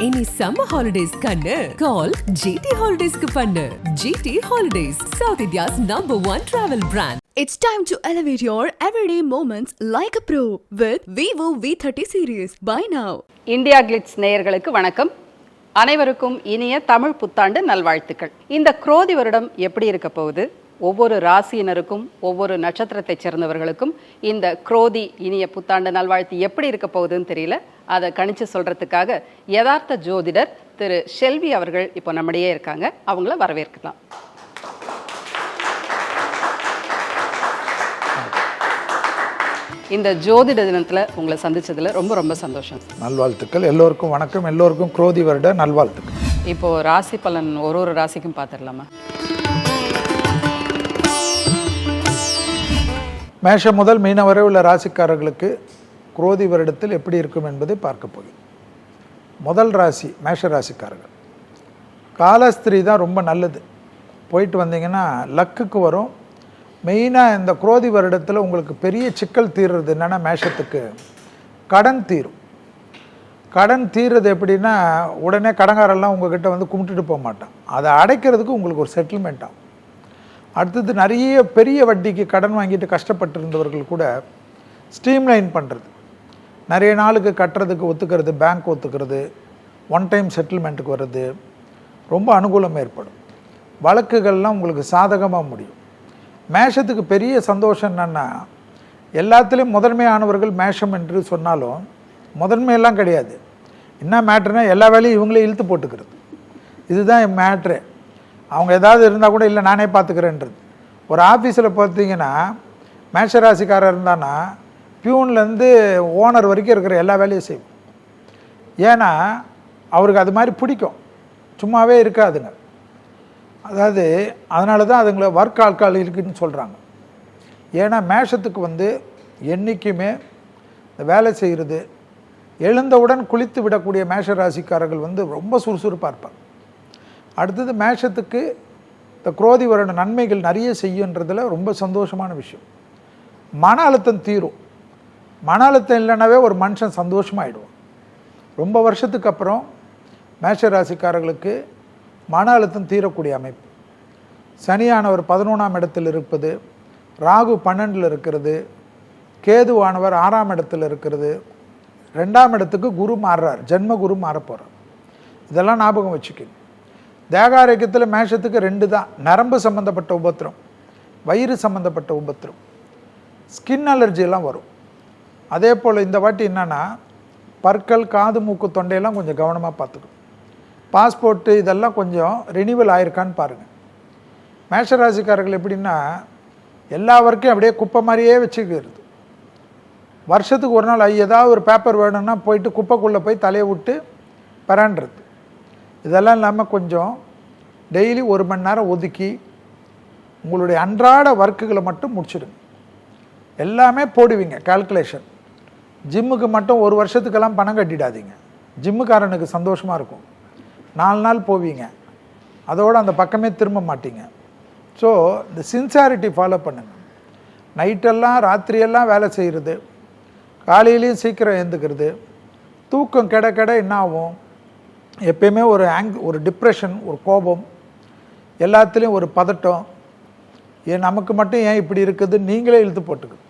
இனி summer holidays கண்ணு. கால் GT ஹாலிடேஸ்க்கு பண்ணு. GT holidays south India's number one travel brand It's time to elevate your everyday moments like a pro with Vivo V30 series. Buy now. India Glitz நேயர்களுக்கு வணக்கம். அனைவருக்கும் இனிய தமிழ் புத்தாண்டு நல்வாழ்த்துக்கள். இந்த குரோதி வருடம் எப்படி இருக்க போகுது? ஒவ்வொரு ராசியினருக்கும் ஒவ்வொரு நட்சத்திரத்தைச் சேர்ந்தவர்களுக்கும் இந்த குரோதி இனிய புத்தாண்டு நல்வாழ்த்து எப்படி இருக்க போகுதுன்னு தெரியல. அதை கணிச்சு சொல்றதுக்காக யதார்த்த ஜோதிடர் திரு ஷெல்வி அவர்கள் இப்போ நம்மிடையே இருக்காங்க. அவங்கள வரவேற்கலாம். இந்த ஜோதிட தினத்துல உங்களை சந்திச்சதுல ரொம்ப ரொம்ப சந்தோஷம். நல்வாழ்த்துக்கள். எல்லோருக்கும் வணக்கம். எல்லோருக்கும் குரோதி வருட நல்வாழ்த்துக்கள். இப்போ ராசி பலன் ஒரு ஒரு ராசிக்கும் பார்த்துடலாமா மேஷம் முதல் மீன வரை உள்ள ராசிக்காரர்களுக்கு குரோதி வருடத்தில் எப்படி இருக்கும் என்பதை பார்க்க போகிறோம். முதல் ராசி மேஷ ராசிக்காரர்கள். காலஸ்திரி தான் ரொம்ப நல்லது. போயிட்டு வந்தீங்கன்னா லக்குக்கு வரும். மெயினாக இந்த குரோதி வருடத்தில் உங்களுக்கு பெரிய சிக்கல் தீர்றது என்னென்னா மேஷத்துக்கு கடன் தீரும். கடன் தீர்றது எப்படின்னா உடனே கடங்காரெல்லாம் உங்ககிட்ட வந்து கும்பிட்டுட்டு போக மாட்டான். அதை அடைக்கிறதுக்கு உங்களுக்கு ஒரு செட்டில்மெண்ட் ஆகும். அடுத்தது நிறைய பெரிய வட்டிக்கு கடன் வாங்கிட்டு கஷ்டப்பட்டிருந்தவர்கள் கூட ஸ்ட்ரீம்லைன் பண்ணுறது நிறைய நாளுக்கு கட்டுறதுக்கு ஒத்துக்கிறது பேங்க் ஒத்துக்கிறது ஒன் டைம் செட்டில்மெண்ட்டுக்கு வர்றது. ரொம்ப அனுகூலம் ஏற்படும். வழக்குகள்லாம் உங்களுக்கு சாதகமாக முடியும். மேஷத்துக்கு பெரிய சந்தோஷம் என்னென்னா எல்லாத்துலேயும் முதன்மையானவர்கள் மேஷம் என்று சொன்னாலும் முதன்மையெல்லாம் கிடையாது. என்ன மேட்ருனா எல்லா வேலையும் இவங்களே இழுத்து போட்டுக்கிறது. இதுதான் என் மேட்ரு அவங்க ஏதாவது இருந்தால் கூட இல்லை நானே பார்த்துக்கிறேன்றது ஒரு ஆஃபீஸில் பார்த்தீங்கன்னா மேஷராசிக்காரர் இருந்தான்னா பியூன்லேருந்து ஓனர் வரைக்கும் இருக்கிற எல்லா வேலையும் செய்வோம் ஏன்னா அவருக்கு அது மாதிரி பிடிக்கும். சும்மாவே இருக்காதுங்க. அதாவது அதனால தான் அதுங்களை ஒர்க் ஆட்கள் இருக்குன்னு சொல்கிறாங்க ஏன்னா மேஷத்துக்கு வந்து என்றைக்குமே இந்த வேலை செய்கிறது எழுந்தவுடன் குளித்து விடக்கூடிய மேஷ ராசிக்காரர்கள் வந்து ரொம்ப சுறுசுறுப்பாக இருப்பாங்க. அடுத்தது மேஷத்துக்கு இந்த குரோதி வருட நன்மைகள் நிறைய செய்யுன்றதில் ரொம்ப சந்தோஷமான விஷயம். மன அழுத்தம் தீரும். மன அழுத்தம் இல்லைனாவே ஒரு மனுஷன் சந்தோஷமாகிடுவான் ரொம்ப வருஷத்துக்கு அப்புறம் மேஷ ராசிக்காரர்களுக்கு மன அழுத்தம் தீரக்கூடிய அமைப்பு. சனியானவர் பதினொன்றாம் இடத்தில் இருப்பது ராகு பன்னெண்டில் இருக்கிறது கேதுவானவர் ஆறாம் இடத்தில் இருக்கிறது ரெண்டாம் இடத்துக்கு குரு மாறுறார் ஜென்ம குரு மாறப்போகிறார் இதெல்லாம் ஞாபகம் வச்சுக்கணும் தேகாரோக்கியத்தில் மேஷத்துக்கு ரெண்டு தான். நரம்பு சம்மந்தப்பட்ட உபத்திரம் வயிறு சம்மந்தப்பட்ட உபத்திரம் ஸ்கின் அலர்ஜியெல்லாம் வரும். அதே போல் இந்த வாட்டி என்னென்னா பற்கள் காது மூக்கு தொண்டையெல்லாம் கொஞ்சம் கவனமாக பார்த்துக்கணும். பாஸ்போர்ட்டு இதெல்லாம் கொஞ்சம் ரினிவல் ஆயிருக்கான்னு பாருங்கள் மேஷராசிக்காரர்கள் எப்படின்னா எல்லா ஒர்க்கையும் அப்படியே குப்பை மாதிரியே வச்சுக்கிறது. வருஷத்துக்கு ஒரு நாள் ஏதாவது ஒரு பேப்பர் வேணும்னா போயிட்டு குப்பைக்குள்ளே போய் தலையை விட்டு பரான்றது இதெல்லாம் இல்லாமல் கொஞ்சம் டெய்லி ஒரு மணி நேரம் ஒதுக்கி உங்களுடைய அன்றாட ஒர்க்குகளை மட்டும் முடிச்சிடுங்க. எல்லாமே போடுவீங்க கால்குலேஷன் ஜிம்முக்கு மட்டும் ஒரு வருஷத்துக்கெல்லாம் பணம் கட்டிடாதீங்க. ஜிம்முக்காரனுக்கு சந்தோஷமாக இருக்கும். நாலு நாள் போவீங்க. அதோடு அந்த பக்கமே திரும்ப மாட்டீங்க. ஸோ இந்த சின்சாரிட்டி ஃபாலோ பண்ணுங்கள் நைட்டெல்லாம் ராத்திரியெல்லாம் வேலை செய்கிறது காலையிலையும் சீக்கிரம் எழுந்துக்கிறது. தூக்கம் கெட கெட என்ன ஆகும்? எப்பயுமே ஒரு ஆங் ஒரு டிப்ரெஷன் ஒரு கோபம் எல்லாத்துலேயும் ஒரு பதட்டம். ஏன் நமக்கு மட்டும் ஏன் இப்படி இருக்குது? நீங்களே இழுத்து போட்டுக்குது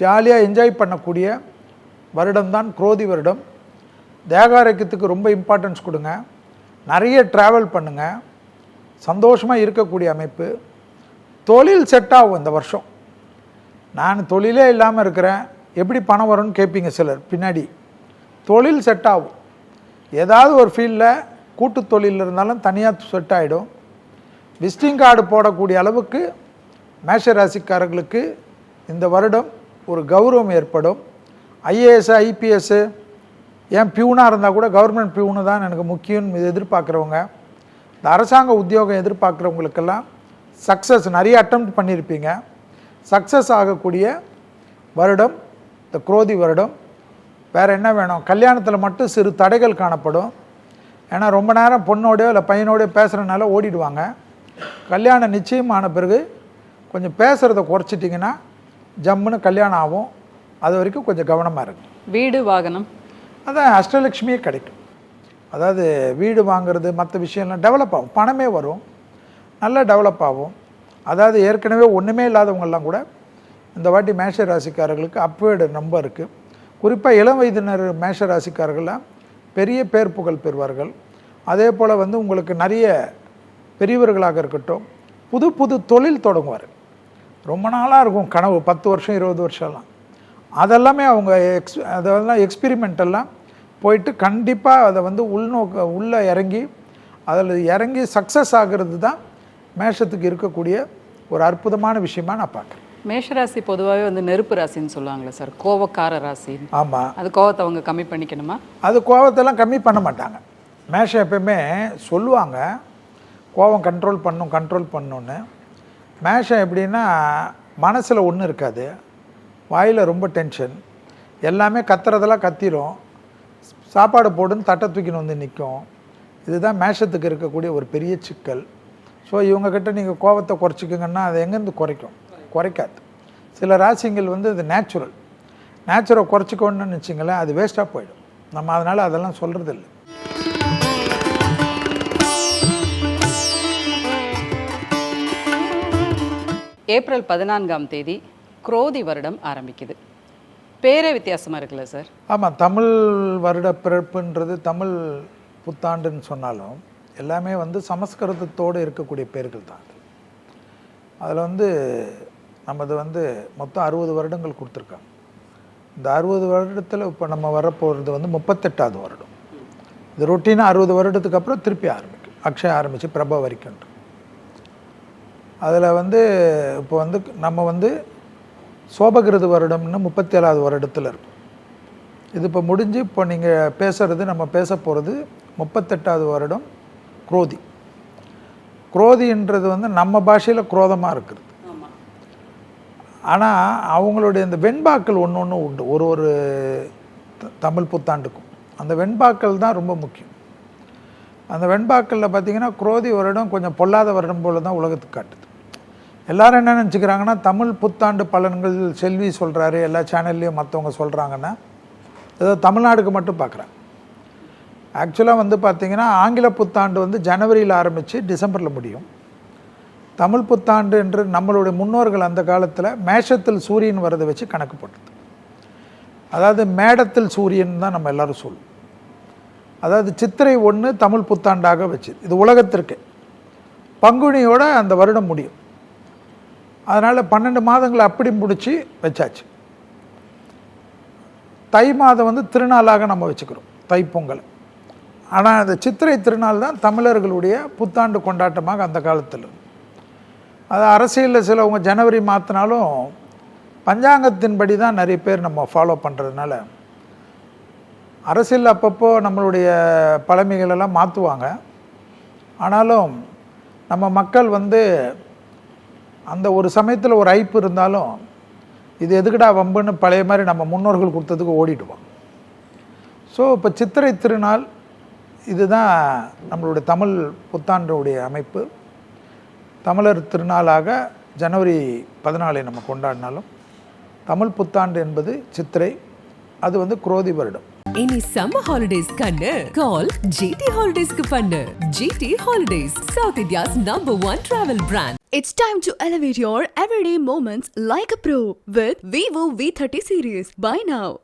ஜாலியாக என்ஜாய் பண்ணக்கூடிய வருடம்தான் குரோதி வருடம். தேகாரோக்கியத்துக்கு ரொம்ப இம்பார்ட்டன்ஸ் கொடுங்க. நிறைய ட்ராவல் பண்ணுங்கள் சந்தோஷமாக இருக்கக்கூடிய அமைப்பு. தொழில் செட் ஆகும் இந்த வருஷம். நான் தொழிலே இல்லாமல் இருக்கிறேன். எப்படி பணம் வரும்னு கேட்பீங்க சிலர் பின்னாடி. தொழில் செட் ஆகும். ஏதாவது ஒரு ஃபீல்டில் கூட்டு தொழில் இருந்தாலும் தனியாக செட் ஆகிடும் விசிட்டிங் கார்டு போடக்கூடிய அளவுக்கு மேஷராசிக்காரர்களுக்கு இந்த வருடம் ஒரு கௌரவம் ஏற்படும். ஐஏஎஸ் ஐபிஎஸ்ஸு ஏன் பியூனாக இருந்தால் கூட கவர்மெண்ட் பியூனு தான் எனக்கு முக்கியம்னு எதிர்பார்க்குறவங்க. இந்த அரசாங்க உத்தியோகம் எதிர்பார்க்குறவங்களுக்கெல்லாம் சக்ஸஸ் நிறைய அட்டம் பண்ணியிருப்பீங்க சக்ஸஸ் ஆகக்கூடிய வருடம் இந்த குரோதி வருடம் வேறு என்ன வேணும்? கல்யாணத்தில் மட்டும் சிறு தடைகள் காணப்படும். ஏன்னா ரொம்ப நேரம் பொண்ணோடையோ இல்லை பையனோடையோ பேசுகிறனால ஓடிடுவாங்க. கல்யாணம் நிச்சயமான பிறகு கொஞ்சம் பேசுகிறத குறைச்சிட்டிங்கன்னா ஜம்முன்னு கல்யாணம் ஆகும். அது வரைக்கும் கொஞ்சம் கவனமாக இருக்கும் வீடு வாகனம்? அதான் அஷ்டலக்ஷ்மியே கிடைக்கும். அதாவது வீடு வாங்குறது மற்ற விஷயம்லாம் டெவலப் ஆகும். பணமே வரும். நல்லா டெவலப் ஆகும். அதாவது ஏற்கனவே ஒன்றுமே இல்லாதவங்கெல்லாம் கூட இந்த வாட்டி மேஷ ராசிக்காரர்களுக்கு அப்வேர்டு ரொம்ப இருக்குது குறிப்பாக இளம் வயதினர் மேஷ ராசிக்காரர்கள்லாம் பெரிய பேர் புகழ் பெறுவார்கள். அதே போல் வந்து உங்களுக்கு நிறைய பெரியவர்களாக இருக்கட்டும் புது புது தொழில் தொடங்குவார். ரொம்ப நாளாக இருக்கும் கனவு பத்து வருஷம் இருபது வருஷம்லாம் அதெல்லாமே அவங்க எக்ஸ் அதெல்லாம் எக்ஸ்பிரிமெண்டெல்லாம் போயிட்டு கண்டிப்பாக அதை வந்து உள்நோக்க உள்ளே இறங்கி அதில் இறங்கி சக்ஸஸ் ஆகிறது தான் மேஷத்துக்கு இருக்கக்கூடிய ஒரு அற்புதமான விஷயமா நான் பார்க்குறேன். மேஷராசி பொதுவாகவே வந்து நெருப்பு ராசின்னு சொல்லுவாங்களே சார். கோவக்கார ராசி. ஆமாம் அது கோவத்தை அவங்க கம்மி பண்ணிக்கணுமா? அது கோவத்தெல்லாம் கம்மி பண்ண மாட்டாங்க. மேஷம் எப்பயுமே சொல்லுவாங்க கோவம் கண்ட்ரோல் பண்ணும் கண்ட்ரோல் பண்ணுன்னு மேஷம் எப்படின்னா மனசில் ஒன்றும் இருக்காது. வாயில் ரொம்ப டென்ஷன் எல்லாமே கத்துறதெல்லாம் கத்திரும். சாப்பாடு போடுன்னு தட்டை தூக்கின்னு வந்து நிற்கும் இதுதான் மேஷத்துக்கு இருக்கக்கூடிய ஒரு பெரிய சிக்கல். ஸோ இவங்கக்கிட்ட நீங்கள் கோவத்தை குறைச்சிக்கங்கன்னா அது எங்கேருந்து குறைக்கும்? குறைக்காது. சில ராசிங்கள் வந்து இது நேச்சுரல் நேச்சுரல் குறைச்சிக்கோன்னு வச்சிங்களேன் அது வேஸ்ட்டாக போயிடும். நம்ம அதனால் அதெல்லாம் சொல்கிறதில்ல ஏப்ரல் பதினான்காம் தேதி குரோதி வருடம் ஆரம்பிக்குது. பேரே வித்தியாசமா இருக்குல்ல சார்? ஆமாம் தமிழ் வருட பிறப்புன்றது தமிழ் புத்தாண்டுன்னு சொன்னாலும் எல்லாமே வந்து சமஸ்கிருதத்தோடு இருக்கக்கூடிய பேர்கள் தான் அது. அதில் வந்து நமது வந்து மொத்தம் அறுபது வருடங்கள் கொடுத்துருக்காங்க. இந்த அறுபது வருடத்தில் இப்போ நம்ம வரப்போகிறது வந்து முப்பத்தெட்டாவது வருடம். இது ரொட்டீனாக அறுபது வருடத்துக்கு அப்புறம் திருப்பி ஆரம்பிக்கும். அக்ஷயம் ஆரம்பித்து பிரபா வரைக்கும். அதில் வந்து இப்போ வந்து நம்ம வந்து சோபகிருது வருடம்னு முப்பத்தி ஏழாவது வருடத்தில் இருக்கும். இது இப்போ முடிஞ்சு இப்போ நீங்கள் பேசுகிறது நம்ம பேச போகிறது முப்பத்தெட்டாவது வருடம் குரோதி. குரோதின்றது வந்து நம்ம பாஷையில் குரோதமாக இருக்கிறது. ஆனால் அவங்களுடைய இந்த வெண்பாக்கள் ஒன்று ஒன்று உண்டு. ஒரு ஒரு த- தமிழ் புத்தாண்டுக்கும். அந்த வெண்பாக்கள் தான் ரொம்ப முக்கியம். அந்த வெண்பாக்களில் பார்த்தீங்கன்னா குரோதி வருடம் கொஞ்சம் பொல்லாத வருடம் போல தான் உலகத்துக்கு காட்டுது. எல்லாரும் என்ன நினச்சிக்கிறாங்கன்னா தமிழ் புத்தாண்டு பலன்கள் செல்வி சொல்கிறாரு எல்லா சேனல்லையும் மற்றவங்க சொல்கிறாங்கன்னா ஏதோ தமிழ்நாடுக்கு மட்டும் பார்க்குறாங்க ஆக்சுவலாக வந்து பார்த்திங்கன்னா ஆங்கில புத்தாண்டு வந்து ஜனவரியில் ஆரம்பித்து டிசம்பரில் முடியும். தமிழ் புத்தாண்டு என்று நம்மளுடைய முன்னோர்கள் அந்த காலத்தில் மேஷத்தில் சூரியன் வரதை வச்சு கணக்கு போட்டது. அதாவது மேடத்தில் சூரியன் தான் நம்ம எல்லாரும் சொல்லுவோம் அதாவது சித்திரை ஒன்று தமிழ் புத்தாண்டாக வச்சு இது உலகத்திற்கு. பங்குனியோட அந்த வருடம் முடியும். அதனால் பன்னெண்டு மாதங்களை அப்படி முடித்து வச்சாச்சு. தை மாதம் வந்து திருநாளாக நம்ம வச்சுக்கிறோம் தைப்பொங்கல் ஆனால் அந்த சித்திரை திருநாள் தான் தமிழர்களுடைய புத்தாண்டு கொண்டாட்டமாக அந்த காலத்தில் அது அரசியலில் சிலவங்க ஜனவரி மாற்றினாலும் பஞ்சாங்கத்தின்படி தான் நிறைய பேர் நம்ம ஃபாலோ பண்ணுறதுனால அரசியல் அப்பப்போ நம்மளுடைய பழமைகளெல்லாம் மாற்றுவாங்க ஆனாலும் நம்ம மக்கள் வந்து அந்த ஒரு சமயத்தில் ஒரு ஐப்பு இருந்தாலும் இது எதுக்குடா வம்புன்னு பழைய மாதிரி நம்ம முன்னோர்கள் கொடுத்ததுக்கு ஓடிடுவோம் ஸோ இப்போ சித்திரை திருநாள் இதுதான் நம்மளுடைய தமிழ் புத்தாண்டுடைய அமைப்பு. தமிழர் திருநாளாக ஜனவரி பதினாலை நம்ம கொண்டாடினாலும் தமிழ் புத்தாண்டு என்பது சித்திரை அது வந்து குரோதி வருடம் இனி சம்மர் ஹாலிடேஸ் கண்ணு கால் ஜிடி ஹாலிடேஸ்க்கு பண்ணு GT holidays south India's number one travel brand It's time to elevate your everyday moments like a pro with Vivo V30 series. Buy now.